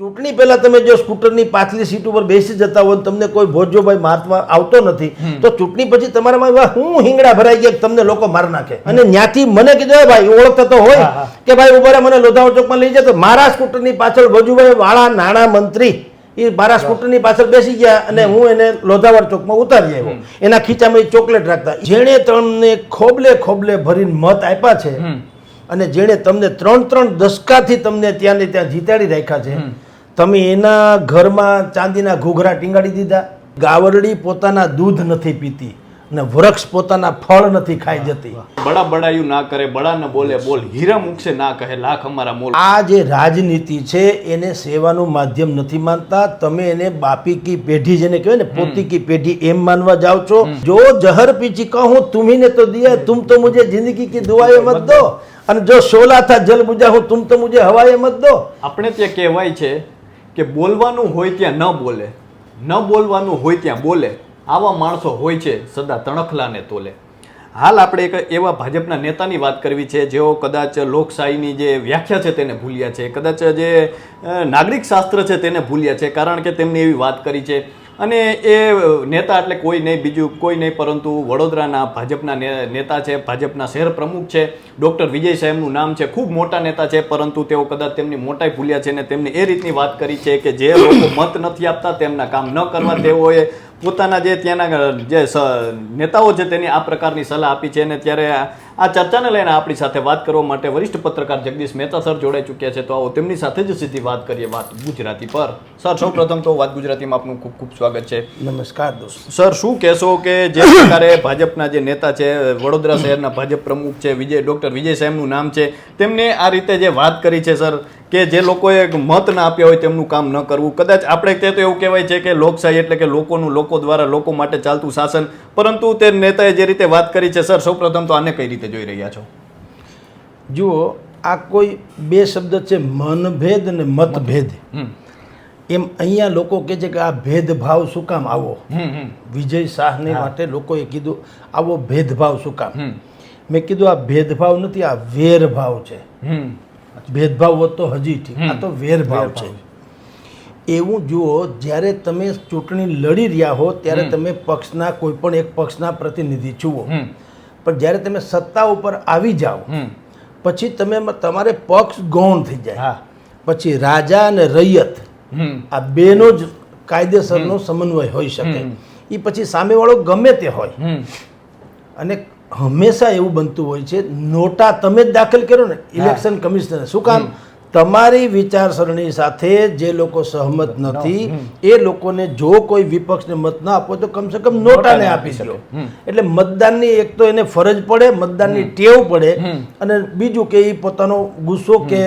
ચૂંટણી પહેલા તમે જો સ્કૂટરની પાછલી સીટ ઉપર બેસી જતા હોય તમને કોઈ ભોજોભાઈ મારવા આવતો નથી તો ચૂંટણી પછી તમારામાં એવા હું હિંગડા ભરાઈ ગયા તમને લોકો માર નાખે? અને ત્યાંથી મને કીધું ભાઈ ઓળખતા તો હોય કે ભાઈ ઊભા મને લોધાવા ચોકમાં લઈ જતો. મારા સ્કૂટરની પાછળ ભોજુભાઈ વાળા નાણાં મંત્રી એ મારા સ્કૂટરની પાછળ બેસી ગયા અને હું એને લોધાવાડ ચોકમાં ઉતારી આવ્યો. એના ખીચામાં એ ચોકલેટ રાખતા. જેણે તમને ખોબલે ખોબલે ભરીને મત આપ્યા છે અને જેણે તમને ત્રણ ત્રણ દશકાથી તમને ત્યાં ને ત્યાં જીતાડી રાખ્યા છે તમે એના ઘરમાં ચાંદીના ઘૂઘરા ટીંગાડી દીધા. ગાવરડી પોતાના દૂધ નથી પીતી ને વૃક્ષ પોતાના ફળ નથી ખાઈ જતી. બડા બડાયું ના કરે બડા ન બોલે બોલ. હીરા મૂકશે ના કહે લાખ અમારા મોલ. આ જે રાજનીતિ છે એને સેવાનું માધ્યમ નથી માનતા. તમે એને બાપી કી પેઢી જેને કહેવાય ને પોતી કી પેઢી એમ માનવા જાવ છો. જો જહર પીચી કહું તુમીને તો દિયા તુમ તો મુજે જિંદગી કી દુઆએ મત દો. અને જો સોલા થા જલ બુજા હું તુમ તો મુજે હવાએ મત દો. આપણે ત્યાં કહેવાય છે કે બોલવાનું હોય ત્યાં ન બોલે. ન બોલવાનું હોય ત્યાં બોલે. આવા માણસો હોય છે સદા તણખલાને તોલે. હાલ આપણે એક એવા ભાજપના નેતાની વાત કરવી છે, જેઓ કદાચ લોકશાહીની જે વ્યાખ્યા છે તેને ભૂલ્યા છે, કદાચ જે નાગરિક શાસ્ત્ર છે તેને ભૂલ્યા છે, કારણ કે તેમણે એવી વાત કરી છે અને એ નેતા એટલે કોઈ નહીં, બીજું કોઈ નહીં, પરંતુ વડોદરાના ભાજપના નેતા છે, ભાજપના શહેર પ્રમુખ છે, ડૉક્ટર વિજય સાહેબનું નામ છે, ખૂબ મોટા નેતા છે, પરંતુ તેઓ કદાચ તેમની મોટાઈ ભૂલ્યા છે અને તેમને એ રીતની વાત કરી છે કે જે લોકો મત નથી આપતા, તેમના કામ ન કરવા, તેઓએ પોતાના જે ત્યાંના જે નેતાઓ છે તેની આ પ્રકારની સલાહ આપી છે અને ત્યારે આ ચર્ચાને લઈને આપણી સાથે વાત કરવા માટે વરિષ્ઠ પત્રકાર જગદીશ મહેતા સર જોડાઈ ચૂક્યા છે. તો આવો તેમની સાથે જ સીધી વાત કરીએ વાત ગુજરાતી પર. સર સૌ પ્રથમ તો વાત ગુજરાતીમાં આપનું ખૂબ ખૂબ સ્વાગત છે. નમસ્કાર દોસ્તો. સર શું કહેશો કે જે પ્રકારે ભાજપના જે નેતા છે વડોદરા શહેરના ભાજપ પ્રમુખ છે વિજય ડૉક્ટર વિજય સાહેબનું નામ છે તેમને આ રીતે જે વાત કરી છે સર કે જે લોકોએ મત ના આપ્યા હોય તેમનું કામ ન કરવું. કદાચ આપણે તે તો એવું કહેવાય છે કે લોકશાહી એટલે કે લોકોનું લોકો દ્વારા લોકો માટે ચાલતું શાસન. પરંતુ તે નેતાએ જે રીતે વાત કરી છે સર સૌપ્રથમ તો આને કઈ રીતે જોઈ રહ્યા છો? જુઓ આ કોઈ બે શબ્દ છે મનભેદ અને મતભેદ. એમ અહીંયા લોકો કહે છે કે આ ભેદભાવ શું કામ આવો? વિજય શાહને માટે લોકોએ કીધું આવો ભેદભાવ શું કામ? મેં કીધું આ ભેદભાવ નથી આ વેરભાવ છે. હમ. ભેદભાવ હોત તો હજી ઠીક. આ તો વેરભાવ છે. એવું જુઓ જ્યારે તમે ચૂંટણી લડી રહ્યા હો ત્યારે તમે પક્ષના કોઈ પણ એક પક્ષના પ્રતિનિધિ છુઓ પણ જ્યારે તમે સત્તા ઉપર આવી જાઓ પછી તમે તમારે પક્ષ ગૌણ થઈ જાય. હા. પછી રાજા અને રૈયત આ બેનો જ કાયદેસરનો સમન્વય હોઈ શકે. એ પછી સામેવાળો ગમે તે હોય. અને હંમેશા એવું બનતું હોય છે નોટા તમે જ દાખલ કરો ને ઇલેક્શન કમિશનર. શું કામ? તમારી વિચારસરણી સાથે જે લોકો સહમત નથી એ લોકોને જો કોઈ વિપક્ષને મત ના આપો તો કમસે કમ નોટાને આપી દો. એટલે મતદાનની એક તો એને ફરજ પડે મતદાનની ટેવ પડે અને બીજું કે એ પોતાનો ગુસ્સો કે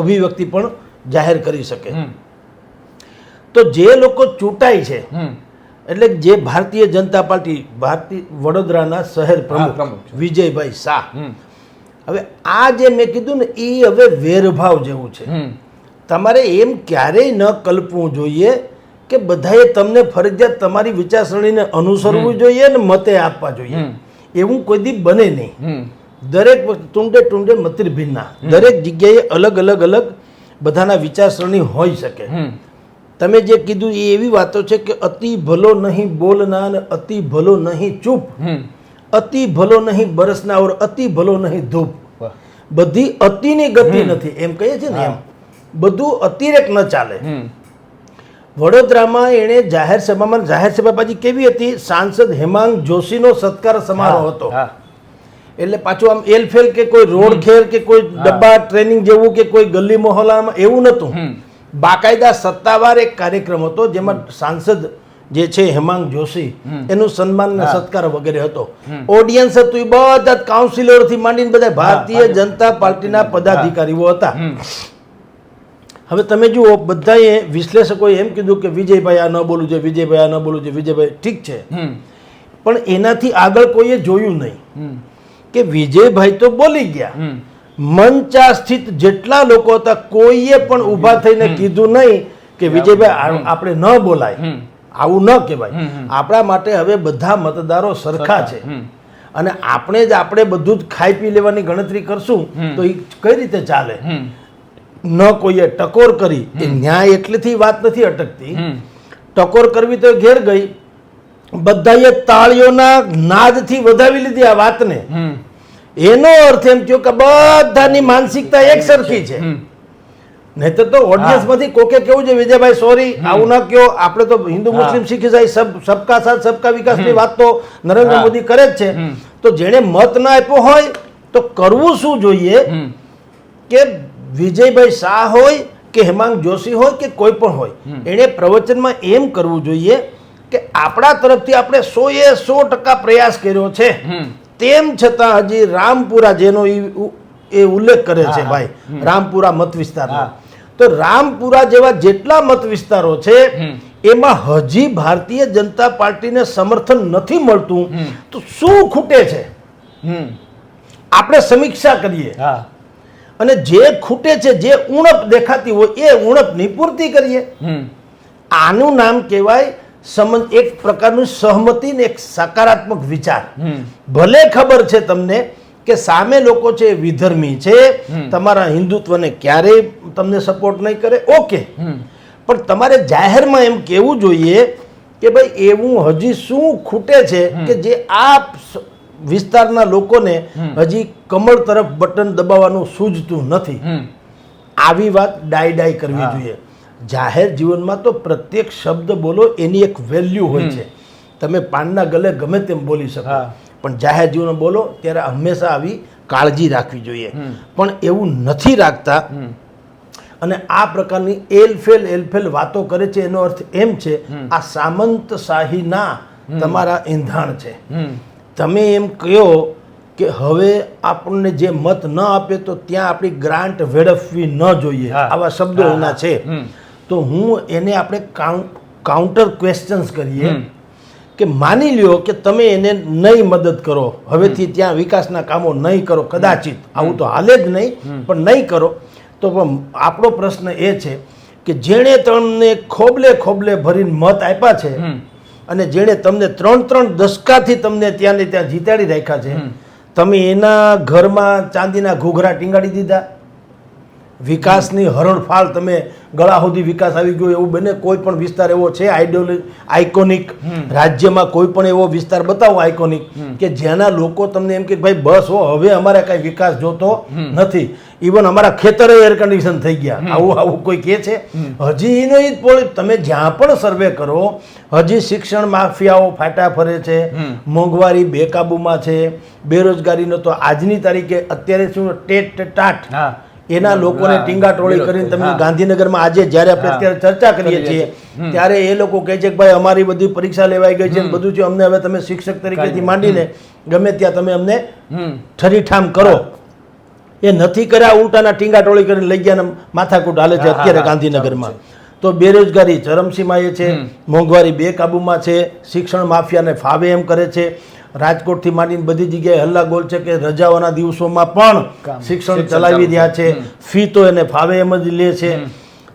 અભિવ્યક્તિ પણ જાહેર કરી શકે. તો જે લોકો ચૂંટાય છે એટલે જે ભારતીય જનતા પાર્ટી ભારતીય વડોદરાના શહેર પ્રમુખ વિજયભાઈ શાહ. હવે આ જે મેં કીધું ને એ હવે વેરભાવ જેવું છે. તમારે એમ ક્યારેય ન કલ્પવું જોઈએ કે બધાએ તમને ફરજિયાત તમારી વિચારસરણીને અનુસરવું જોઈએ ને મતે આપવા જોઈએ. એવું કોઈ દી બને નહીં. દરેક ટુંડે ટુંડે મતિર ભિન્ના. દરેક જગ્યાએ અલગ અલગ અલગ બધાના વિચારસરણી હોઈ શકે. તમે જે કીધું એ એવી વાતો છે કે અતિ ભલો નહીં બોલના અને અતિ ભલો નહીં ચૂપ. અતિ ભલો નહીં બરસના ઓર અતિ ભલો નહીં ધૂપ. બધી અતિની ગતિ નથી. એમ કહીએ છે ને એમ. બધું અતિરેક ન ચાલે. વડોદરામાં એણે જાહેર સભામાં જાહેર સભા પાછી કેવી હતી? સાંસદ હેમાંગ જોશીનો સત્કાર સમારોહ હતો. એટલે પાછું આમ એલફેલ કે કોઈ રોડ ખેર કે કોઈ ડબ્બા ટ્રેનિંગ જેવું કે કોઈ ગલી મોહલ્લામાં એવું નહોતું. બાકાયદા સત્તાવાર એક કાર્યક્રમ હતો જેમાં સાંસદ જે છે હેમાંગ જોશી એનું સન્માન ને સત્કાર વગેરે હતો. ઓડિયન્સ હતું એ બધા કાઉન્સિલરથી માંડીને બધા ભારતીય જનતા પાર્ટીના પદાધિકારીઓ હતા. હવે તમે જુઓ બધાએ વિશ્લેષકોએ એમ કીધું કે વિજયભાઈ આ ન બોલવું જોઈએ વિજયભાઈ આ ન બોલવું જોઈએ વિજયભાઈ ઠીક છે. પણ એનાથી આગળ કોઈએ જોયું નહીં કે વિજયભાઈ તો બોલી ગયા. મંચા સ્થિત જેટલા લોકો હતા કોઈએ પણ ઊભા થઈને કીધું નહીં કે વિજયભાઈ આપણે ન બોલાય. આવું ન કહેવાય. આપણા માટે હવે બધા મતદારો સરખા છે. અને આપણે જ આપણે બધું જ ખાઈ પી લેવાની ગણતરી કરશું તો એ કઈ રીતે ચાલે? ન કોઈએ ટકોર કરી એ ન્યાય એટલેથી વાત નથી અટકતી. ટકોર કરવી તો ઘેર ગઈ. બધાએ તાળીઓના નાદથી વધાવી લીધી આ વાતને. એનો અર્થ એમ થયો કે બધાની માનસિકતા એક સરખી છે. નહીં તો ઓડિયન્સમાંથી કોકે કેવું છે વિજયભાઈ સોરી આવું ના કયો. આપણે તો હિન્દુ મુસ્લિમ શીખી જાય સબ સબકા સાથ સબકા વિકાસની વાત તો નરેન્દ્ર મોદી કરે જ છે. તો જેણે મત ના આપ્યો હોય તો કરવું શું જોઈએ? કે વિજયભાઈ શાહ હોય કે હેમાંગ જોશી હોય કે કોઈ પણ હોય. એણે પ્રવચનમાં એમ કરવું જોઈએ કે આપણા તરફથી આપણે સો એ સો ટકા પ્રયાસ કર્યો છે. તેમ છતાં હજી રામપુરા જેનો એ ઉલ્લેખ કરે છે ભાઈ રામપુરા મત વિસ્તારનો. તો રામપુરા જેવા જેટલા મત વિસ્તારો છે એમાં હજી ભારતીય જનતા પાર્ટીને સમર્થન નથી મળતું. તો શું ખૂટે છે? આપણે સમીક્ષા કરીએ. અને જે ખૂટે છે જે ઉણપ દેખાતી હોય એ ઉણપ નિપૂર્તિ કરીએ. આનું નામ કહેવાય સંબંધ એક પ્રકારનું સહમતિ ને એક સકારાત્મક વિચાર. ભલે ખબર છે તમને કે સામે લોકો છે વિધર્મી છે. તમારા હિન્દુત્વને ક્યારેય તમને સપોર્ટ નહીં કરે ઓકે પણ તમારે જાહેરમાં એમ કહેવું જોઈએ કે ભાઈ એવું હજી શું ખૂટે છે કે જે આ વિસ્તારના લોકોને હજી કમળ તરફ બટન દબાવવાનું સૂઝતું નથી. આવી વાત ડાય ડાય કરવી જોઈએ. જાહેર જીવનમાં તો પ્રત્યેક શબ્દ બોલો એની એક વેલ્યુ હોય છે. તમે પાનના ગલે ગમે તેમ બોલી શકો. પણ જાહેર જીવન બોલો ત્યારે હંમેશા આવી કાળજી રાખવી જોઈએ. પણ એવું નથી રાખતા. અને આ પ્રકારની એલફેલ એલફેલ વાતો કરે છે એનો અર્થ એમ છે આ સામંતશાહીના તમારા એંધાણ છે. તમે એમ કહો કે હવે આપણને જે મત ન આપે તો ત્યાં આપણી ગ્રાન્ટ વેડફવી ન જોઈએ. આવા શબ્દો એના છે. તો હું એને આપણે કાઉન્ટર ક્વેશ્ચન્સ કરીએ કે માની લ્યો કે તમે એને નહીં મદદ કરો. હવેથી ત્યાં વિકાસના કામો નહીં કરો કદાચિત. આવું તો હાલે જ નહીં પણ નહીં કરો. તો પણ આપણો પ્રશ્ન એ છે કે જેણે તમને ખોબલે ખોબલે ભરીને મત આપ્યા છે અને જેણે તમને ત્રણ ત્રણ દશકાથી તમને ત્યાં ને ત્યાં જીતાડી રાખ્યા છે તમે એના ઘરમાં ચાંદીના ઘૂઘરા ટીંગાડી દીધા? વિકાસની હરણફાળ તમે ગળા સુધી વિકાસ આવી ગયો એવું બને કોઈ પણ વિસ્તાર એવો છે આઈડિયોલોજી આઇકોનિક રાજ્યમાં કોઈ પણ એવો વિસ્તાર બતાવો આઇકોનિક કે જેના લોકો તમને એમ કે ભાઈ બસ હો હવે અમારે કાંઈ વિકાસ જોતો નથી. ઇવન અમારા ખેતરે એર કન્ડિશન થઈ ગયા. આવું આવું કોઈ કહે છે? હજી જ પોલી તમે જ્યાં પણ સર્વે કરો હજી શિક્ષણ માફિયાઓ ફાટા ફરે છે મોંઘવારી બેકાબૂમાં છે બેરોજગારીનો તો આજની તારીખે અત્યારે શું ટેટ ટાટ એના લોકોને ટીંગા ટોળી કરીને તમે ગાંધીનગરમાં આજે જ્યારે આપણે અત્યારે ચર્ચા કરીએ છીએ. ત્યારે એ લોકો કહે છે કે ભાઈ અમારી બધી પરીક્ષા લેવાઈ ગઈ છે બધું છે અમને હવે તમે શિક્ષક તરીકેથી માંડીને ગમે ત્યાં તમે અમને ઠરીઠામ કરો. એ નથી કર્યા ઉલટાના ટીંગા ટોળી કરીને લઈ ગયા માથાકૂટ હાલે છે અત્યારે ગાંધીનગરમાં. તો બેરોજગારી ચરમસીમાએ છે મોંઘવારી મોંઘવારી બેકાબૂમાં છે શિક્ષણ માફિયાને ફાવે એમ કરે છે. રાજકોટથી માંડીને બધી જગ્યાએ હલ્લા ગોલ છે કે રજાઓના દિવસોમાં પણ શિક્ષણ ચલાવી ચાલુ રહ્યા છે. ફી તો એને ફાવે એમ જ લે છે.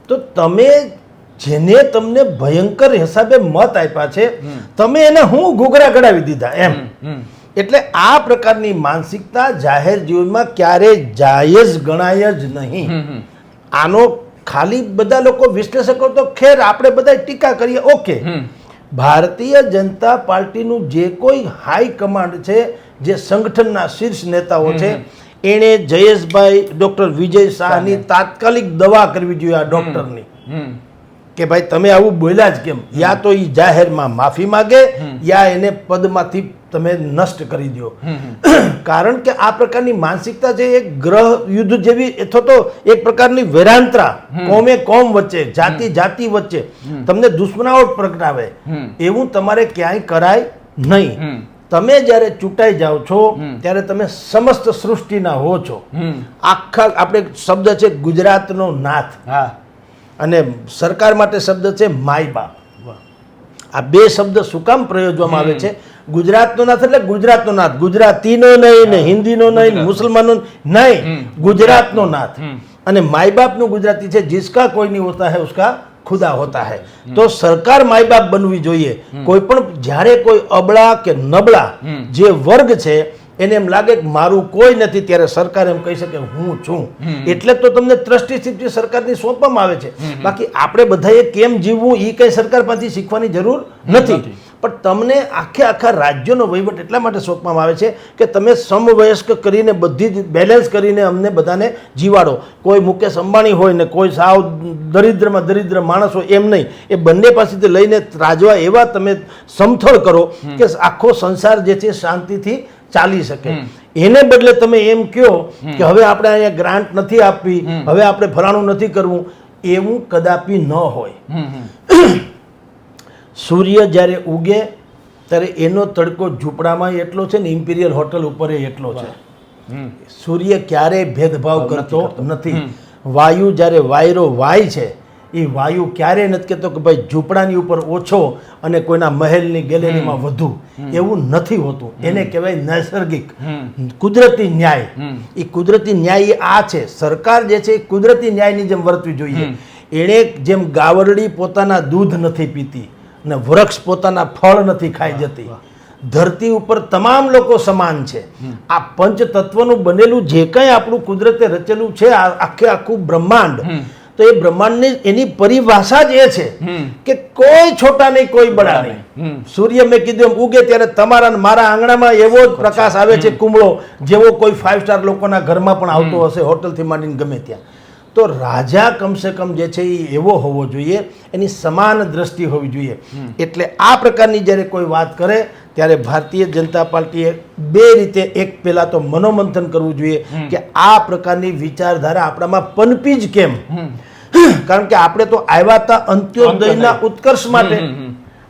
તો તમે જેને તમને ભયંકર હિસાબે મત આપ્યા છે તમે એને હું ઘૂઘરા ગડાવી દીધા એમ. એટલે આ પ્રકારની માનસિકતા જાહેર જીવનમાં ક્યારેય જાયજ ગણાય જ નહીં. આનો ખાલી બધા લોકો વિશ્લેષકો તો ખેર આપણે બધા ટીકા કરીએ ઓકે. ભારતીય જનતા પાર્ટીનું જે કોઈ હાઈ કમાન્ડ છે જે સંગઠનના શીર્ષ નેતાઓ છે એણે જયેશભાઈ ડોક્ટર વિજય શાહની તાત્કાલિક દવા કરવી જોઈએ આ ડોક્ટરની. કે ભાઈ તમે આવું બોલ્યા જ કેમ? યા તો એ જાહેરમાં માફી માગે યા એને પદમાંથી તમે નષ્ટ કરી દો કારણ કે આ પ્રકારની માનસિકતા છે એક ગ્રહ યુદ્ધ જેવી અથવા તો એક પ્રકારની વેરાંતરા કોમે કોમ વચ્ચે જાતિ જાતિ વચ્ચે. તમને દુશ્મનાવટ પ્રગટાવે. એવું તમારે ક્યાંય કરાય નહીં. તમે જ્યારે ચૂંટાઈ જાઓ છો ત્યારે તમે સમસ્ત સૃષ્ટિના હો છો. આખા આપણે શબ્દ છે ગુજરાતનો નાથ. અને સરકાર માટે શબ્દ છે માય બાપ. આ બે શબ્દ શું કામ પ્રયોજવામાં આવે છે? ગુજરાતનો નાથ એટલે ગુજરાતનો નાથ. ગુજરાતીનો નહીં ને હિન્દીનો નહીં ને મુસલમાનો નહીં. ગુજરાતનો નાથ. અને માય બાપનું ગુજરાતી છે જિસકા કોઈ નહીં હોતા હૈ ઉસકા ખુદા હોતા હૈ. તો સરકાર માય બાપ બનવી જોઈએ. કોઈ પણ જ્યારે કોઈ અબળા કે નબળા જે વર્ગ છે એને એમ લાગે કે મારું કોઈ નથી ત્યારે સરકાર એમ કહી શકે હું છું. એટલે તો તમને ટ્રસ્ટીશીપ જે સરકારની સોંપવામાં આવે છે. બાકી આપણે બધાએ કેમ જીવવું એ કંઈ સરકાર પાસેથી શીખવાની જરૂર નથી. પણ તમને આખે આખા રાજ્યનો વહીવટ એટલા માટે સોંપવામાં આવે છે કે તમે સમવયસ્ક કરીને બધી જ બેલેન્સ કરીને અમને બધાને જીવાડો. કોઈ મુકેશ અંબાણી હોય ને કોઈ સાવ દરિદ્રમાં દરિદ્ર માણસ હોય એમ નહીં. એ બંને પાસેથી લઈને રાજવા એવા તમે સમથળ કરો કે આખો સંસાર જે છે શાંતિથી ચાલી શકે. એને બદલે તમે એમ કહો કે હવે આપણે અહીંયા ગ્રાન્ટ નથી આપવી હવે આપણે ફલાણું નથી કરવું એવું કદાપી ન હોય. સૂર્ય જ્યારે ઉગે ત્યારે એનો તડકો ઝૂંપડામાં એટલો છે ને ઇમ્પિરિયલ હોટલ ઉપર એટલો છે. સૂર્ય ક્યારેય ભેદભાવ કરતો નથી. વાયુ જ્યારે વાયરો વાય છે એ વાયુ ક્યારેય નથી કહેતો કે ભાઈ ઝૂંપડાની ઉપર ઓછો અને કોઈના મહેલની ગેલેરીમાં વધુ. એવું નથી હોતું. એને કહેવાય નૈસર્ગિક કુદરતી ન્યાય. એ કુદરતી ન્યાય આ છે. સરકાર જે છે એ કુદરતી ન્યાયની જેમ વર્તવી જોઈએ. એણે જેમ ગાવરડી પોતાના દૂધ નથી પીતી અને વૃક્ષ પોતાના ફળ નથી ખાઈ જતી ધરતી ઉપર તમામ લોકો સમાન છે. આ પંચ તત્વનું બનેલું જે કંઈ આપણું કુદરતે રચેલું છે આ આખે આખું બ્રહ્માંડ તો એ બ્રહ્માંડની એની પરિભાષા જ એ છે કે કોઈ છોટા નહીં કોઈ બડા નહીં. સૂર્ય મેં કીધું એમ ઉગે ત્યારે તમારા મારા આંગણામાં એવો જ પ્રકાશ આવે છે કુમળો જેવો કોઈ ફાઇવ સ્ટાર લોકોના ઘરમાં પણ આવતો હશે હોટલથી માંડીને ગમે ત્યાં. તો રાજા કમસે કમ જે છે એ એવો હોવો જોઈએ એની સમાન દ્રષ્ટિ હોવી જોઈએ. એટલે આ પ્રકારની જ્યારે કોઈ વાત કરે ત્યારે ભારતીય જનતા પાર્ટીએ બે રીતે એક પહેલા તો મનોમંથન કરવું જોઈએ કે આ પ્રકારની વિચારધારા આપણામાં પનપી જ કેમ? કારણ કે આપણે તો આવ્યા હતા અંત્યોદયના ઉત્કર્ષ માટે.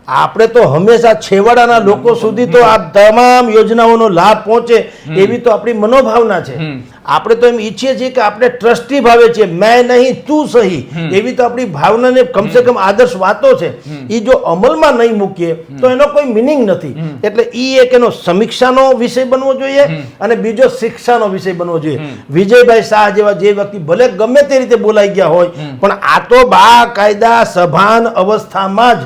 આપણે તો હંમેશા છેવાડાના લોકો સુધી તો આ તમામ યોજનાઓનો લાભ પહોંચે એવી તો આપણી મનોભાવના છે. આપણે તો એમ ઈચ્છીએ છીએ કે આપણે ટ્રસ્ટી ભાવે છે મેં નહીં તું સહી. એવી તો આપણી ભાવનાને કમસે કમ આદર્શ વાતો છે. એ જો અમલમાં નહીં મૂકીએ તો એનો કોઈ મિનિંગ નથી. એટલે એ એક એનો સમીક્ષાનો વિષય બનવો જોઈએ અને બીજો શિક્ષાનો વિષય બનવો જોઈએ. વિજયભાઈ શાહ જેવા જે વ્યક્તિ ભલે ગમે તે રીતે બોલાઈ ગયા હોય પણ આ તો બા કાયદા સભાન અવસ્થામાં જ.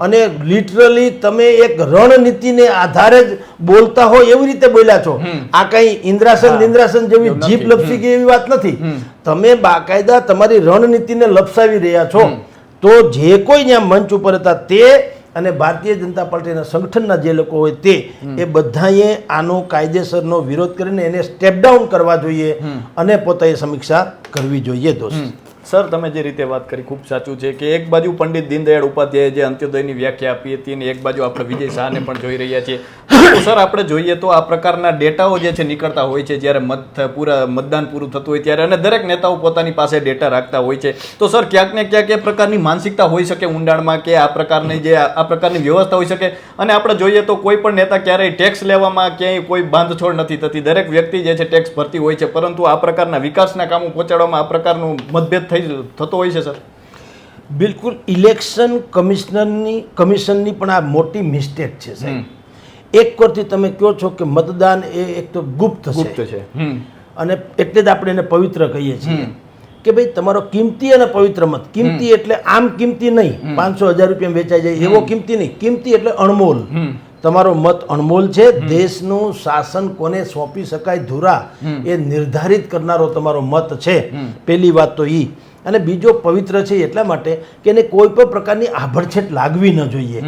અને લિટરલી તમે એક રણનીતિને આધારે જ બોલતા હોય એવી રીતે બોલ્યા છો. આ કઈ ઇન્દ્રાસન નિંદ્રાસન જેવી જીભ લપસી ગઈ એવી વાત નથી. તમે બાકાયદા તમારી રણનીતિને લપસાવી રહ્યા છો તો જે કોઈ ત્યાં મંચ ઉપર હતા તે અને ભારતીય જનતા પાર્ટીના સંગઠનના જે લોકો હોય તે એ બધાએ આનો કાયદેસરનો વિરોધ કરીને એને સ્ટેપ ડાઉન કરવા જોઈએ અને પોતાએ સમીક્ષા કરવી જોઈએ દોસ્ત. સર, તમે જે રીતે વાત કરી, ખૂબ સાચું છે કે એક બાજુ પંડિત દીનદયાળ ઉપાધ્યાય જે અંત્યોદયની વ્યાખ્યા આપી હતી અને એક બાજુ આપણે વિજય શાહને પણ જોઈ રહ્યા છીએ. સર, આપણે જોઈએ તો આ પ્રકારના ડેટાઓ જે છે નીકળતા હોય છે જ્યારે મત, પૂરા, મતદાન પૂરું થતું હોય ત્યારે અને દરેક નેતાઓ પોતાની પાસે ડેટા રાખતા હોય છે. તો સર, ક્યાંક ને ક્યાંક એ પ્રકારની માનસિકતા હોઈ શકે ઊંડાણમાં કે આ પ્રકારની જે, આ પ્રકારની વ્યવસ્થા હોઈ શકે. અને આપણે જોઈએ તો કોઈ પણ નેતા ક્યારેય ટેક્સ લેવામાં ક્યાંય કોઈ બાંધછોડ નથી થતી. દરેક વ્યક્તિ જે છે ટેક્સ ભરતી હોય છે. પરંતુ આ પ્રકારના વિકાસના કામો પહોંચાડવામાં આ પ્રકારનું મતભેદ થઈ થતો હોય છે સર? બિલકુલ ઇલેક્શન કમિશનરની કમિશનની પણ આ મોટી મિસ્ટેક છે સાહેબ. એક કોરથી તમે કહો છો કે મતદાન એ એક તો ગુપ્ત ગુપ્ત છે. છે અને એટલે જ આપણે એને પવિત્ર કહીએ છીએ. કે ભાઈ તમારો કિંમતી અને પવિત્ર મત. કિંમતી એટલે આમ કિંમતી નહીં. પાંચસો હજાર રૂપિયા વેચાઈ જાય એવો કિંમતી નહીં. કિંમતી એટલે અણમોલ. તમારો મત અણમોલ છે. દેશનું શાસન કોને સોંપી શકાય ધુરા એ નિર્ધારિત કરનારો તમારો મત છે. પહેલી વાત તો ઈ. અને બીજો પવિત્ર છે એટલા માટે કે એને કોઈ પણ પ્રકારની આભડછેટ લાગવી ન જોઈએ.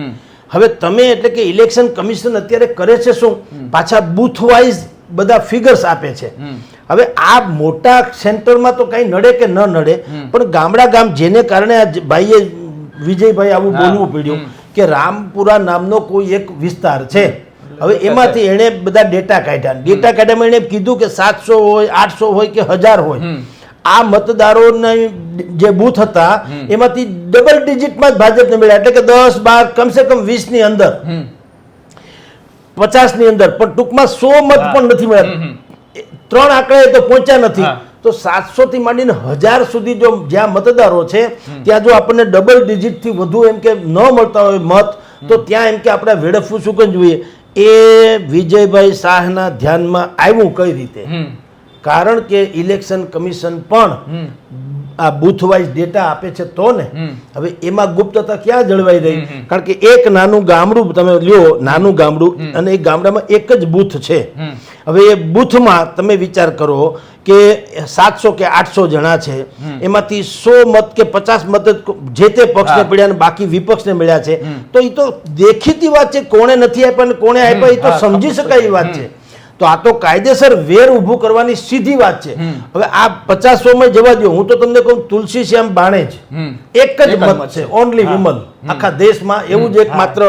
હવે તમે એટલે કે ઇલેક્શન કમિશન અત્યારે કરે છે શું? પાછા બૂથ વાઇઝ બધા ફિગર્સ આપે છે. હવે આ મોટા સેન્ટરમાં તો કઈ નડે કે ન નડે પણ ગામડા ગામ જેને કારણે આ ભાઈએ વિજયભાઈ આવું બોલવું પડ્યું કે રામપુરા નામનો કોઈ એક વિસ્તાર છે. હવે એમાંથી એણે બધા ડેટા કાઢ્યા. ડેટા કાઢ્યામાં એણે કીધું કે સાતસો હોય આઠસો હોય કે હજાર હોય. આ મતદારોના જે બૂથ હતા એમાંથી ડબલ ડિજિટમાં જ ભાજપને મળ્યા. એટલે કે દસ બાર કમસે કમ વીસની અંદર. પચાસની અંદર. પણ ટૂંકમાં સો મત પણ નથી મળ્યા. ત્રણ આંકડા તો પહોંચ્યા નથી. તો સાતસો થી માંડીને હજાર સુધી જો જ્યાં મતદારો છે ત્યાં જો આપણને ડબલ ડિજિટથી વધુ એમ કે ન મળતા હોય મત તો ત્યાં એમ કે આપણે વેડફવું શું જોઈએ? એ વિજયભાઈ શાહના ધ્યાનમાં આવ્યું કઈ રીતે? કારણ કે ઇલેક્શન કમિશન પણ આ બુથ વાઇઝ ડેટા આપે છે તો ને હવે એમાં ગુપ્તતા ક્યાં જળવાઈ રહી? કારણ કે એક નાનું ગામડું તમે લ્યો નાનું ગામડું અને એ ગામડામાં એક જ બૂથ છે. હવે એ બુથમાં તમે વિચાર કરો કે સાતસો કે આઠસો જણા છે એમાંથી સો મત કે પચાસ મત જે તે પક્ષને પડ્યા અને બાકી વિપક્ષને મળ્યા છે. તો એ તો દેખીતી વાત છે કોણે નથી આપ્યા અને કોણે આપ્યા એ તો સમજી શકાય એ વાત છે. તો આ તો કાયદેસર વેર ઊભું કરવાની સીધી વાત છે. હવે આ પચાસમાં જવા દો હું તો તમને કહું તુલસી શ્યામ બાણેજ એક જ મત છે. ઓનલી વુમન આખા દેશમાં એવું જ એક માત્ર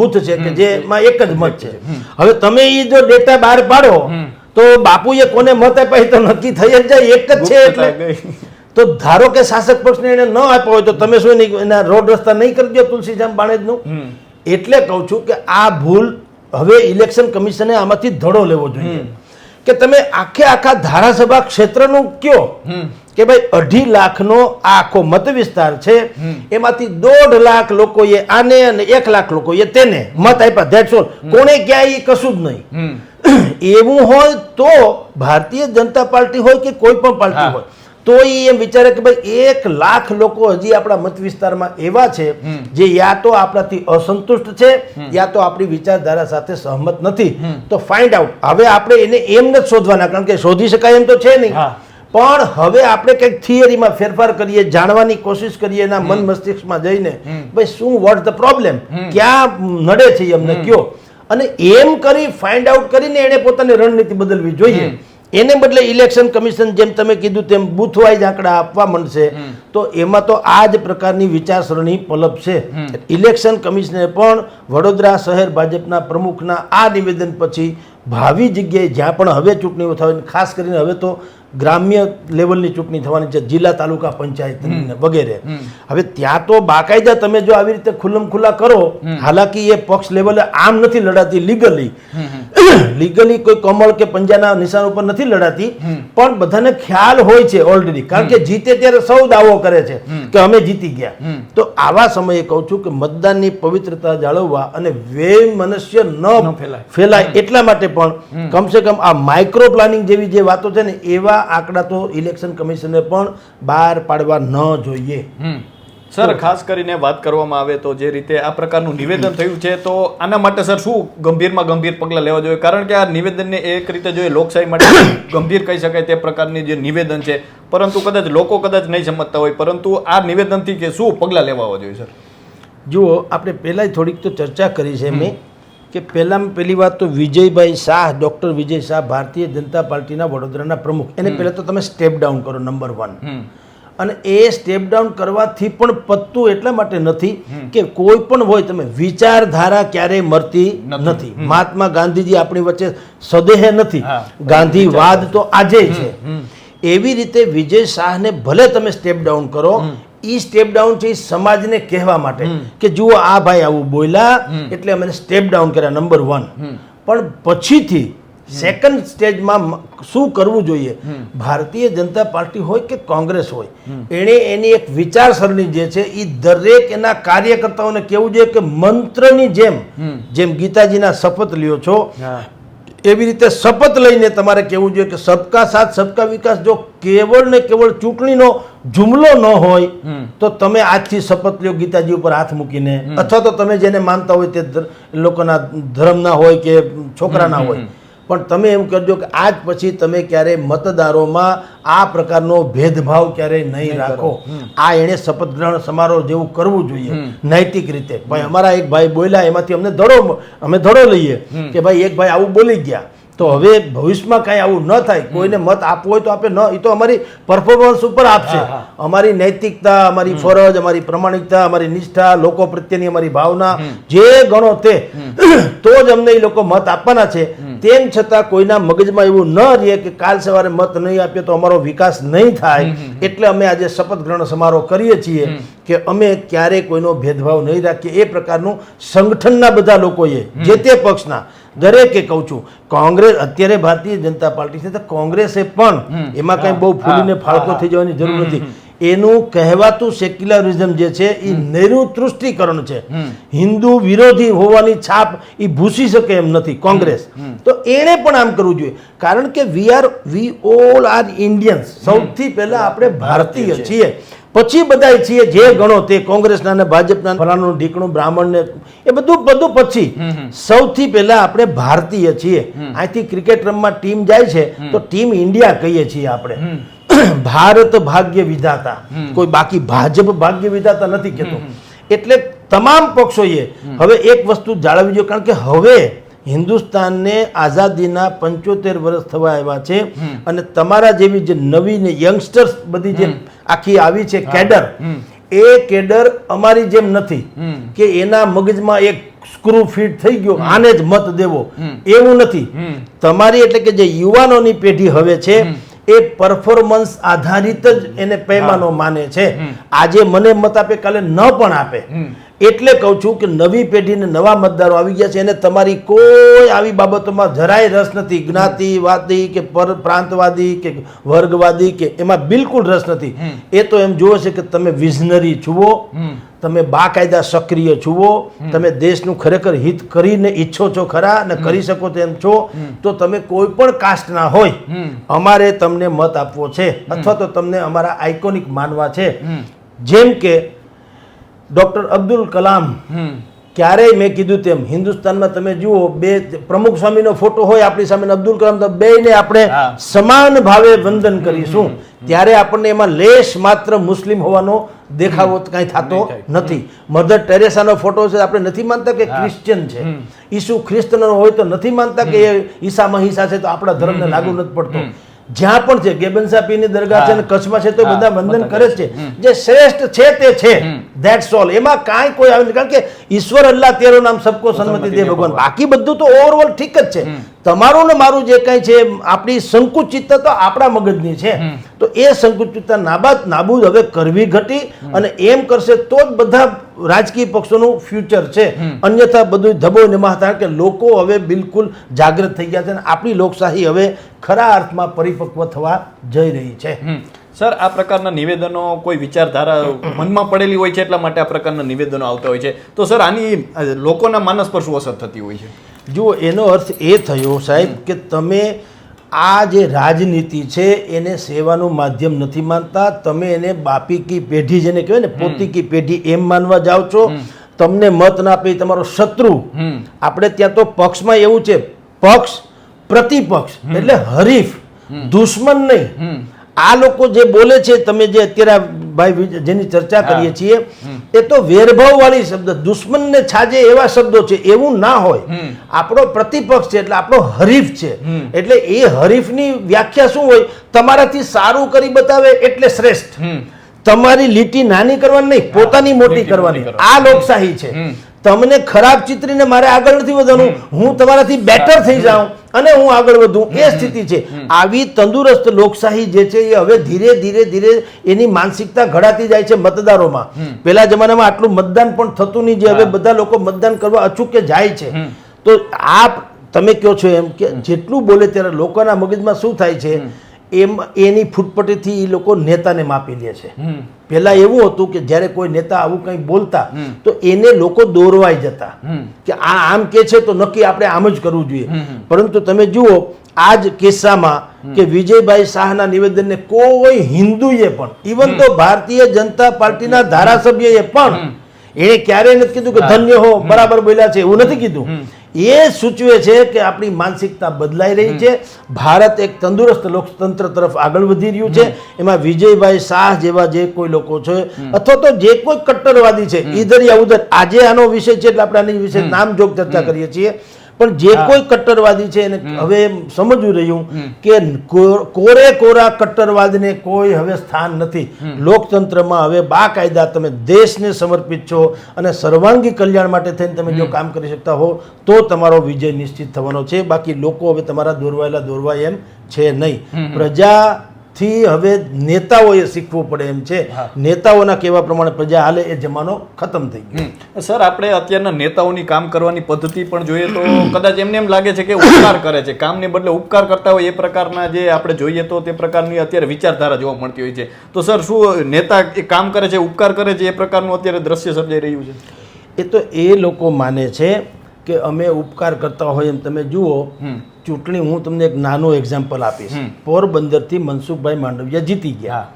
બુથ છે કે જેમાં એક જ મત છે. હવે તમે એ જો ડેટા બહાર પાડો તો બાપુએ કોને મત આપ્યા તો નક્કી થઈ જ જાય. એક જ છે એટલે તો ધારો કે શાસક પક્ષને એને ન આપ્યો હોય તો તમે શું નહીં એના રોડ રસ્તા નહીં કરી દો તુલસીશ્યામ બાણેજનું? એટલે કહું છું કે આ ભૂલ હવે ઇલેક્શન કમિશને આમાંથી ધડો લેવો જોઈએ. કે તમે આખે આખા ધારાસભા ક્ષેત્રનું કયો કે ભાઈ અઢી લાખનો આ આખો મત વિસ્તાર છે એમાંથી દોઢ લાખ લોકોએ આને અને એક લાખ લોકોએ તેને મત આપ્યા. ધેટ્સ ઓલ કોને ક્યાંય કશું જ નહીં. એવું હોય તો ભારતીય જનતા પાર્ટી હોય કે કોઈ પણ પાર્ટી હોય. તો એ એમ વિચારે કે ભાઈ એક લાખ લોકો હજી આપણા મત વિસ્તારમાં એવા છે જે યા તો આપણાથી અસંતુષ્ટ છે યા તો આપણી વિચારધારા સાથે સહમત નથી. તો ફાઇન્ડ આઉટ હવે આપણે એને એમ નથી શોધવાના કારણ કે શોધી શકાય એમ તો છે નહીં. પણ હવે આપણે કંઈક થિયરીમાં ફેરફાર કરીએ જાણવાની કોશિશ કરીએ એના મન મસ્તિષ્કમાં જઈને ભાઈ શું વોટ ધ પ્રોબ્લેમ ક્યાં નડે છે એમને કયો? અને એમ કરી ફાઇન્ડ આઉટ કરીને એને પોતાની રણનીતિ બદલવી જોઈએ. એને બદલે ઇલેક્શન કમિશન જેમ તમે કીધું તેમ બુથ વાઇઝ આંકડા આપવા માંડશે તો એમાં તો આ જ પ્રકારની વિચારસરણી પલપશે ઇલેક્શન કમિશને પણ વડોદરા શહેર ભાજપના પ્રમુખના આ નિવેદન પછી ભાવિ જગ્યાએ જ્યાં પણ હવે ચૂંટણીઓ થાય ખાસ કરીને હવે તો ગ્રામ્ય લેવલની ચૂંટણી થવાની છે જિલ્લા તાલુકા પંચાયત વગેરે. હવે ત્યાં તો બાકાયદા તમે જો આવી રીતે ખુલ્લમ ખુલ્લા કરો હાલાકી એ પક્ષ લેવલે આમ નથી લડાતી લીગલી લીગલી કોઈ કમળ કે પંજાના નિશાન ઉપર નથી લડાતી પણ બધાને ખ્યાલ હોય છે ઓલરેડી કારણ કે જીતે ત્યારે સૌ દાવો કરે છે કે અમે જીતી ગયા. તો આવા સમયે કહું છું કે મતદાનની પવિત્રતા જાળવવા અને વ્યય મનુષ્ય ન ફેલાય. ફેલાય એટલા માટે પણ કમસે કમ આ માઇક્રો પ્લાનિંગ જેવી જે વાતો છે ને એવા આંકડા તો ઇલેક્શન કમિશને પણ બહાર પાડવા ન જોઈએ. સર ખાસ કરીને વાત કરવામાં આવે તો જે રીતે આ પ્રકારનું નિવેદન થયું છે તો આના માટે સર શું ગંભીરમાં ગંભીર પગલાં લેવા જોઈએ? કારણ કે આ નિવેદનને એક રીતે જોઈએ લોકશાહી માટે ગંભીર કહી શકાય તે પ્રકારની જે નિવેદન છે. પરંતુ કદાચ લોકો કદાચ નહીં સમજતા હોય પરંતુ આ નિવેદનથી કે શું પગલાં લેવા જોઈએ સર? જુઓ આપણે પહેલાંય થોડીક તો ચર્ચા કરી છે મેં. કે પહેલામાં પહેલી વાત તો વિજયભાઈ શાહ ડૉક્ટર વિજય શાહ ભારતીય જનતા પાર્ટીના વડોદરાના પ્રમુખ. એને પહેલાં તો તમે સ્ટેપ ડાઉન કરો નંબર વન અને એ સ્ટેપ ડાઉન કરવાથી પણ પત્તું એટલા માટે નથી કે કોઈ પણ હોય તમે વિચારધારા ક્યારેય મરતી નથી. મહાત્મા ગાંધીજી આપણી વચ્ચે સદેહ નથી. ગાંધીવાદ તો આજે છે. એવી રીતે વિજય શાહને ભલે તમે સ્ટેપ ડાઉન કરો ઈ સ્ટેપ ડાઉન છે એ સમાજને કહેવા માટે. કે જુઓ આ ભાઈ આવું બોલ્યા એટલે અમે સ્ટેપ ડાઉન કર્યા નંબર વન પણ પછીથી સેકન્ડ સ્ટેજમાં શું કરવું જોઈએ? ભારતીય જનતા પાર્ટી હોય કે કોંગ્રેસ હોય એણે એની એક વિચારસરણી જે છે એ દરેક એના કાર્યકર્તાઓને કેવું જોઈએ કે મંત્રની જેમ જેમ ગીતાજીના શપથ લ્યો છો. એવી રીતે શપથ લઈને તમારે કહેવું જોઈએ કે સબકા સાથ સબકા વિકાસ જો કેવળ ને કેવળ ચૂંટણીનો જુમલો ન હોય તો તમે આજથી શપથ લ્યો ગીતાજી ઉપર હાથ મૂકીને. અથવા તો તમે જેને માનતા હોય તે લોકોના ધર્મના હોય કે છોકરાના હોય. પણ તમે એમ કરજો કે આજ પછી તમે ક્યારેય મતદારોમાં આ પ્રકારનો ભેદભાવ ક્યારેય નહીં રાખો. આ એણે શપથ ગ્રહણ સમારોહ જેવું કરવું જોઈએ. નૈતિક રીતે. ભાઈ અમારા એક ભાઈ બોલ્યા એમાંથી અમને ધડો અમે ધડો લઈએ. કે ભાઈ એક ભાઈ આવું બોલી ગયા. તો હવે ભવિષ્યમાં કાંઈ આવું ન થાય કોઈને મત આપવો હોય તો આપે ન એ તો અમારી પરફોર્મન્સ ઉપર આપશે. અમારી નૈતિકતા અમારી ફરજ અમારી પ્રમાણિકતા અમારી નિષ્ઠા લોકો પ્રત્યેની અમારી ભાવના જે ગણો તે તો જ અમને એ લોકો મત આપવાના છે. તેમ છતાં કોઈના મગજમાં એવું ન રહે કે કાલ સવારે મત નહીં આપીએ તો અમારો વિકાસ નહીં થાય. એટલે અમે આજે શપથ ગ્રહણ સમારોહ કરીએ છીએ કે અમે ક્યારેય કોઈનો ભેદભાવ નહીં રાખીએ. એ પ્રકારનું સંગઠનના બધા લોકોએ જે તે પક્ષના દરેકે કહું છું કોંગ્રેસ અત્યારે ભારતીય જનતા પાર્ટી છે તો કોંગ્રેસે પણ એમાં કઈ બહુ ફૂલીને ફાળકો થઈ જવાની જરૂર નથી. એનું કહેવાતું સેક્યુલરિઝમ જે છે એ નિરુતૃષ્ટિકરણ છે. હિન્દુ વિરોધી હોવાની છાપ એ ભૂસી શકે એમ નથી કોંગ્રેસ. તો એણે પણ આમ કરવું જોઈએ. કારણ કે we are we all are Indians સૌથી પહેલા આપણે ભારતીય છીએ. પછી બધા છીએ જે ગણો તે કોંગ્રેસના ને ભાજપના ફલાણું ઢીકણું બ્રાહ્મણ ને એ બધું બધું પછી સૌથી પહેલા આપણે ભારતીય છીએ. અહીંથી ક્રિકેટ રમવા ટીમ જાય છે તો ટીમ ઇન્ડિયા કહીએ છીએ આપણે. ભારત ભાગ્ય વિધાતા. કોઈ બાકી ભાજપ ભાગ્ય વિધાતા નથી કહેતો એટલે તમામ પક્ષોએ હવે એક વસ્તુ જાળવવી જોઈએ કારણ કે હવે હિન્દુસ્તાનને આઝાદીના પંચોતેર વર્ષ થવા આવ્યા છે અને તમારા જેવી જે નવી ને યંગસ્ટર્સ બધી જે આખી આવી છે કેડર એ કેડર અમારી જેમ નથી કે એના મગજમાં એક સ્ક્રૂ ફિટ થઈ ગયો આને જ મત દેવો. એવું નથી. તમારી એટલે કે જે યુવાનોની પેઢી હવે છે એ પરફોર્મન્સ આધારિત જ એને પૈમાનો માને છે. આજે મને મત આપે કાલે ન પણ આપે. એટલે કહું છું કે નવી પેઢીને નવા મતદારો આવી ગયા છે એને તમારી કોઈ આવી બાબતોમાં જરાય રસ નથી. જ્ઞાતિવાદી કે પર પ્રાંતવાદી કે વર્ગવાદી કે એમાં બિલકુલ રસ નથી. એ તો એમ જુઓ છે કે તમે વિઝનરી છુઓ તમે બાકાયદા સક્રિય છુઓ તમે દેશનું ખરેખર હિત કરીને ઈચ્છો છો ખરા અને કરી શકો તેમ છો તો તમે કોઈ પણ કાસ્ટના હોય અમારે તમને મત આપવો છે. અથવા તો તમને અમારા આઇકોનિક માનવા છે. જેમ કે ડોક્ટર અબ્દુલ કલામ ક્યારેય મેં કીધું તેમ હિન્દુસ્તાનમાં તમે જુઓ બે પ્રમુખ સ્વામીનો ફોટો હોય આપણી સામે અબ્દુલ કલામ તો બેને આપણે સમાન ભાવે વંદન કરીશું. ત્યારે આપણને એમાં લેશ માત્ર મુસ્લિમ હોવાનો દેખાવો કાંઈ થતો નથી. મધર ટેરેસાનો ફોટો છે આપણે નથી માનતા કે ક્રિશ્ચિયન છે. ઈસુ ખ્રિસ્તનો હોય તો નથી માનતા કે એ ઈસા મહિસા છે તો આપણા ધર્મને લાગુ નથી પડતો. જ્યાં પણ છે ગેબન સાપીની દરગાહ છે અને કચ્છમાં છે તો બધા વંદન કરે છે. જે શ્રેષ્ઠ છે તે છે. ધેટ્સ ઓલ એમાં કાંઈ કોઈ આવે નહીં. કારણ કે ઈશ્વર અલ્લાહ તેરો નામ સબકો સન્મતિ દે ભગવાન. બાકી બધું તો ઓવરઓલ ઠીક જ છે. તમારું ને મારું જે કંઈ છે આપણી સંકુચિતતા તો આપણા મગજની છે. તો એ સંકુચિતતા નાબાદ નાબૂદ હવે કરવી ઘટી અને એમ કરશે તો જ બધા રાજકીય પક્ષોનું ફ્યુચર છે. અન્યથા બધું ધબો નિમાતા કે લોકો હવે બિલકુલ જાગૃત થઈ ગયા છે અને આપણી લોકશાહી હવે ખરા અર્થમાં પરિપક્વ થવા જઈ રહી છે. સર આ પ્રકારના નિવેદનો કોઈ વિચારધારા મનમાં પડેલી હોય છે એટલા માટે આ પ્રકારના નિવેદનો આવતા હોય છે? તો સર આની લોકોના માનસ પર શું અસર થતી હોય છે? જુઓ એનો અર્થ એ થયો સાહેબ કે તમે આ જે રાજનીતિ છે એને સેવાનું માધ્યમ નથી માનતા. તમે એને બાપી કી પેઢી જેને કહેવાય ને પોતી કી પેઢી એમ માનવા જાઓ છો. તમને મત ના આપે તમારો શત્રુ. આપણે ત્યાં તો પક્ષમાં એવું છે પક્ષ પ્રતિપક્ષ એટલે હરીફ દુશ્મન નહીં. આ લોકો જે બોલે છે તમે જે અત્યારે ભાઈ જેની ચર્ચા કરીએ છીએ એ તો વેરભાવ વાળી શબ્દ દુશ્મનને છાજે એવા શબ્દો છે એવું ના હોય. આપણો પ્રતિપક્ષ છે એટલે આપણો હરીફ છે. એટલે એ હરીફની વ્યાખ્યા શું હોય? તમારાથી સારું કરી બતાવે એટલે શ્રેષ્ઠ. તમારી લીટી નાની કરવાની નહીં પોતાની મોટી કરવાની. આ લોકશાહી છે. તમને ખરાબ ચિત્રીને મારે આગળ નથી વધવાનું. હું તમારાથી બેટર થઈ જાઉં અને હું આગળ વધું. એ સ્થિતિ છે. આવી તંદુરસ્ત લોકશાહી જે છે એ હવે ધીરે ધીરે ધીરે એની માનસિકતા ઘડાતી જાય છે મતદારોમાં. પેલા જમાનામાં આટલું મતદાન પણ થતું નહીં જે હવે બધા લોકો મતદાન કરવા અચૂકે જાય છે. તો આ તમે કહો છો એમ કે જેટલું બોલે ત્યારે લોકોના મગજમાં શું થાય છે? એમ એની ફૂટપટીથી એ લોકો નેતાને માપી લે છે. પેલા એવું હતું કે જ્યારે કોઈ નેતા આવું કંઈ બોલતા તો એને લોકો દોરવાઈ જતા. કે આ આમ કે છે તો નક્કી આપણે આમ જ કરવું જોઈએ. પરંતુ તમે જુઓ આ જ કિસ્સામાં કે વિજયભાઈ શાહના નિવેદનને કોઈ હિન્દુએ પણ ઇવન તો ભારતીય જનતા પાર્ટીના ધારાસભ્યએ પણ એણે ક્યારેય નથી કીધું કે ધન્ય હો બરાબર બોલ્યા છે એવું નથી કીધું. એ સૂચવે છે કે આપણી માનસિકતા બદલાઈ રહી છે. ભારત એક તંદુરસ્ત લોકતંત્ર તરફ આગળ વધી રહ્યું છે. એમાં વિજયભાઈ શાહ જેવા જે કોઈ લોકો છે અથવા તો જે કોઈ કટ્ટરવાદી છે ઈધર યા ઉધર. આજે આનો વિષય છે એટલે આપણે આની વિશે નામજોગ ચર્ચા કરીએ છીએ. પણ જે કોઈ કટ્ટરવાદી છે એને હવે સમજવું રહ્યું કે કોરે કોરા કટ્ટરવાદને કોઈ હવે સ્થાન નથી. લોકતંત્રમાં હવે બાકાયદા તમે દેશને સમર્પિત છો અને સર્વાંગી કલ્યાણ માટે થઈને તમે જો કામ કરી શકતા હો તો તમારો વિજય નિશ્ચિત થવાનો છે. બાકી લોકો હવે તમારા દોરવાયેલા દોરવાય એમ છે નહીં. પ્રજા થી હવે નેતાઓએ શીખવું પડે એમ છે. નેતાઓના કહેવા પ્રમાણે પ્રજા હાલે એ જમાનો ખતમ થઈ ગયો. સર આપણે અત્યારના નેતાઓની કામ કરવાની પદ્ધતિ પણ જોઈએ તો કદાચ એમને એમ લાગે છે કે ઉપકાર કરે છે. કામને બદલે ઉપકાર કરતા હોય એ પ્રકારના જે આપણે જોઈએ તો તે પ્રકારની અત્યારે વિચારધારા જોવા મળતી હોય છે. તો સર શું નેતા એ કામ કરે છે ઉપકાર કરે છે એ પ્રકારનું અત્યારે દ્રશ્ય સર્જાઈ રહ્યું છે? એ તો એ લોકો માને છે કે અમે ઉપકાર કરતા હોય એમ તમે જુઓ ચૂંટણી હું તમને એક નાનું એક્ઝામ્પલ આપીશ. પોરબંદરથી મનસુખભાઈ માંડવિયા જીતી ગયા.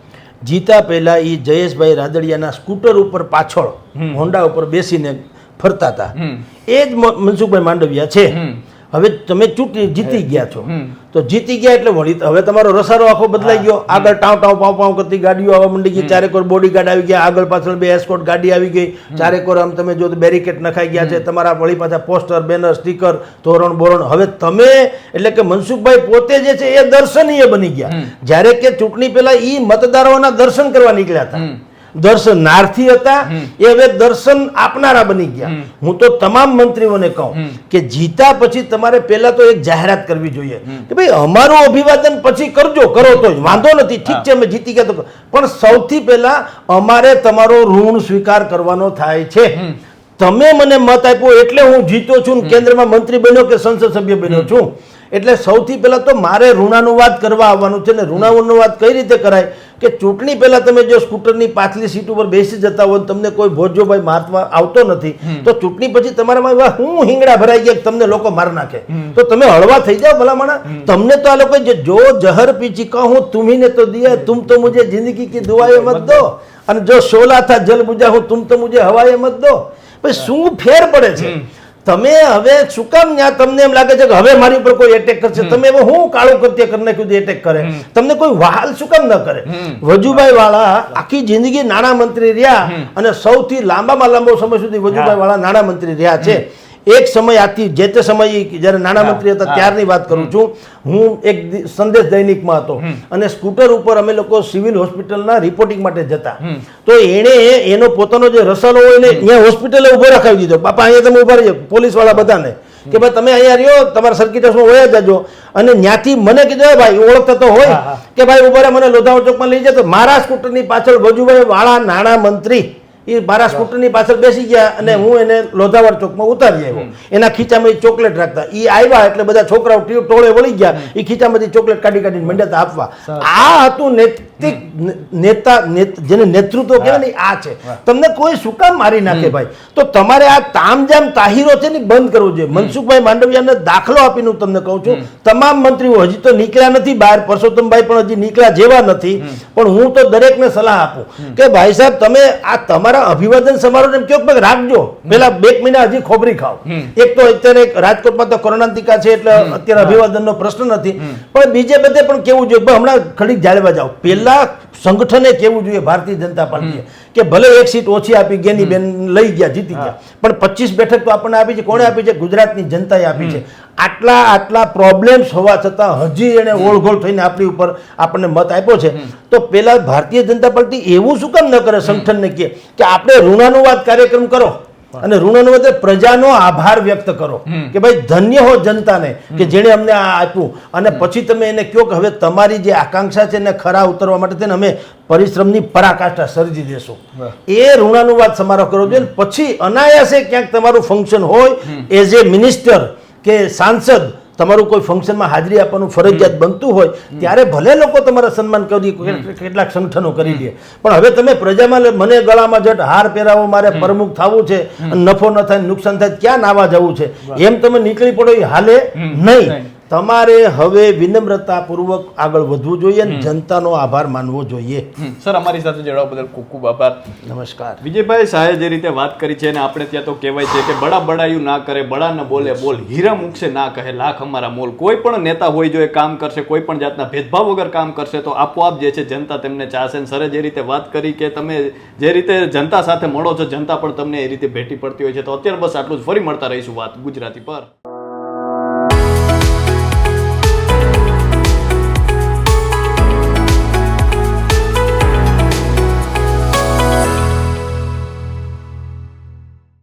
જીતા પહેલા એ જયેશભાઈ રાદડિયાના સ્કૂટર ઉપર પાછળ હોન્ડા ઉપર બેસીને ફરતા હતા. એ જ મનસુખભાઈ માંડવિયા છે. હવે તમે ચૂંટણી જીતી ગયા છો. તો જીતી ગયા એટલે વળી હવે તમારો રસારો આખો બદલાઈ ગયો. આગળ ટાવ ટાવ પાવ પાવ કરતી ગાડીઓ આવવા માંડી ગઈ. ચારેક બોડી ગાર્ડ આવી ગયા. આગળ પાછળ બે એસ્કોટ ગાડી આવી ગઈ. ચારેક વાર આમ તમે જો બેરિકેટ નખાઈ ગયા છે. તમારા વળી પાછા પોસ્ટર બેનર સ્ટીકર તોરણ બોરણ. હવે તમે એટલે કે મનસુખભાઈ પોતે જે છે એ દર્શનીય બની ગયા. જ્યારે કે ચૂંટણી પહેલા ઈ મતદારોના દર્શન કરવા નીકળ્યા હતા. દર્શનાર્થી હતા. એ હવે દર્શન આપનારા બની ગયા. હું તો તમામ મંત્રીઓને કહું કે જીતા પછી તમારે પહેલા તો એક જાહેરાત કરવી જોઈએ. કે ભાઈ અમારું અભિવાદન પછી કરજો કરો તો વાંધો નથી ઠીક છે અમે જીતી ગયા તો પણ સૌથી પહેલા અમારે તમારો ઋણ સ્વીકાર કરવાનો થાય છે. તમે મને મત આપ્યો એટલે હું જીતો છું કેન્દ્રમાં મંત્રી બન્યો કે સંસદ સભ્ય બન્યો છું? એટલે સૌથી પહેલાં તો મારે ઋણાનુવાદ કરવા આવવાનું છે ને ઋણાનુવાદ કઈ રીતે કરાય? કે ચૂંટણી પહેલાં તમે જો સ્કૂટરની પાછલી સીટ ઉપર બેસી જતા હોય તમને કોઈ ભોજોભાઈ મારવા આવતો નથી તો ચૂંટણી પછી તમારામાં એવા હું હિંગડા ભરાઈ ગયા તમને લોકો માર નાખે. તો તમે હળવા થઈ જાઓ ભલામાણા. તમને તો આ લોકો જો જહર પીચી કહું તુમીને તો દિયા તુમ તો મુજે જિંદગી કી દુઆએ મત દો. અને જો સોલા થા જલ બુજા હું તુમ તો મુજે હવાએ મત દો. પછી શું ફેર પડે છે? તમે હવે શું કામ તમને એમ લાગે છે કે હવે મારી ઉપર કોઈ એટેક કરશે. તમે હવે હું કાળું કૃત્ય કરી નાખ્યું એટેક કરે? તમને કોઈ વહાલ શું કામ ન કરે? વજુભાઈ વાળા આખી જિંદગી નાણામંત્રી રહ્યા અને સૌથી લાંબામાં લાંબો સમય સુધી વજુભાઈ વાળા નાણામંત્રી રહ્યા છે. એક સમય આથી જે તે સમયે જ્યારે નાણાં મંત્રી હતા ત્યારની વાત કરું છું. હું એક સંદેશ દૈનિકમાં હતો. અને સ્કૂટર ઉપર અમે લોકો સિવિલ હોસ્પિટલના રિપોર્ટિંગ માટે જતા. તો એણે એનો પોતાનો જે રસાલો હોય ને અહીંયા હોસ્પિટલે ઊભો રખાવી દીધો. બાપા અહીંયા તમે ઊભા રહીજો પોલીસવાળા બધાને. કે ભાઈ તમે અહીંયા રહ્યો તમારા સર્કિટ હાઉસમાં વયા જજો. અને ત્યાંથી મને કીધું ભાઈ ઓળખતા તો હોય કે ભાઈ ઊભા રહે મને લોધાવા ચોકમાં લઈ જાય તો મારા સ્કૂટરની પાછળ વજુભાઈ વાળા નાણાં મંત્રી એ મારા સ્કૂટરની પાછળ બેસી ગયા અને હું એને લોધાવાડ ચોકમાં ઉતારી આવ્યો. એના ખીચામાં ચોકલેટ રાખતા. એ આવ્યા એટલે બધા છોકરાઓ ટોળે વળી ગયા. એ ખીચામાંથી ચોકલેટ કાઢી કાઢીને મંડ્યા આપવા. આ હતું નૈતિક નેતા જેને નેતૃત્વ કહેવાય ને આ છે. તમને કોઈ શું કામ મારી નાખે ભાઈ? તો તમારે આ તામજામ તાહીરો છે ને બંધ કરવું જોઈએ. મનસુખભાઈ માંડવિયાને દાખલો આપીને હું તમને કહું છું. તમામ મંત્રીઓ હજી તો નીકળ્યા નથી બહાર. પરસોત્તમભાઈ પણ હજી નીકળ્યા જેવા નથી. પણ હું તો દરેકને સલાહ આપું કે ભાઈ સાહેબ તમે આ તમારા અભિવાદન સમારોહ એમ કયો રાખજો. પેલા બે મહિના હજી ખોબરી ખાવ એક તો અત્યારે રાજકોટમાં તો કોરોના છે એટલે અત્યારે અભિવાદનનો પ્રશ્ન નથી. પણ બીજે બધે પણ કેવું જોઈએ હમણાં ખડીક જાળવા જાઓ. પેલા સંગઠને કેવું જોઈએ ભારતીય જનતા પાર્ટીએ? કે ભલે એક સીટ ઓછી આપી ગેની બેન લઈ ગયા જીતી ગયા પણ પચીસ બેઠક તો આપણને આપી છે. કોણે આપી છે? ગુજરાતની જનતાએ આપી છે. આટલા આટલા પ્રોબ્લેમ્સ હોવા છતાં હજી એને ઓળઘોળ થઈને આપણી ઉપર આપણને મત આપ્યો છે. તો પેલા ભારતીય જનતા પાર્ટી એવું શું કામ ન કરે સંગઠનને કહે કે આપણે ઋણાનુવાદ કાર્યક્રમ કરો? અને ઋણાનુવાદ એટલે પ્રજાનો આભાર વ્યક્ત કરો. કે ભાઈ ધન્ય હો જનતાને કે જેણે અમને આ આપ્યું. અને પછી તમે એને કહો કે હવે તમારી જે આકાંક્ષા છે એને ખરા ઉતરવા માટે તેને અમે પરિશ્રમની પરાકાષ્ઠા સર્જી દેશું. એ ઋણાનુવાદ સમારોહ કરવો જોઈએ. પછી અનાયાસે ક્યાંક તમારું ફંક્શન હોય એઝ એ મિનિસ્ટર કે સાંસદ તમારું કોઈ ફંક્શનમાં હાજરી આપવાનું ફરજિયાત બનતું હોય ત્યારે ભલે લોકો તમારા સન્માન કરી કેટલાક સંગઠનો કરી લે પણ હવે તમે પ્રજામાં મને ગળામાં જટ હાર પહેરાવો મારે પ્રમુખ થવું છે અને નફો ન થાય નુકસાન થાય ક્યાં નાવા જવું છે? એમ તમે નીકળી પડો એ હાલે નહીં. તમારે હવે વિનમ્રતા પૂર્વક આગળ વધવું જોઈએ અને જનતાનો આભાર માનવો જોઈએ. સર અમારી સાથે જોડાવા બદલ ખૂબ ખૂબ આભાર. નમસ્કાર. વિજયભાઈ શાહે જે રીતે વાત કરી છે અને આપણે ત્યાં તો કહેવાય છે કે બડા બડાયું ના કરે બડા ન બોલે બોલ હીરા મૂકશે ના કહે લાખ અમારા મોલ. કોઈ પણ નેતા હોય જો એ કામ કરશે કોઈ પણ જાતના ભેદભાવ વગર કામ કરશે તો આપોઆપ જે છે જનતા તેમને ચાહશે. અને સરે જે રીતે વાત કરી કે તમે જે રીતે જનતા સાથે મળો છો જનતા પણ તમને એ રીતે ભેટી પડતી હોય છે તો અત્યારે બસ આટલું જ. ફરી મળતા રહીશું વાત ગુજરાતી પર.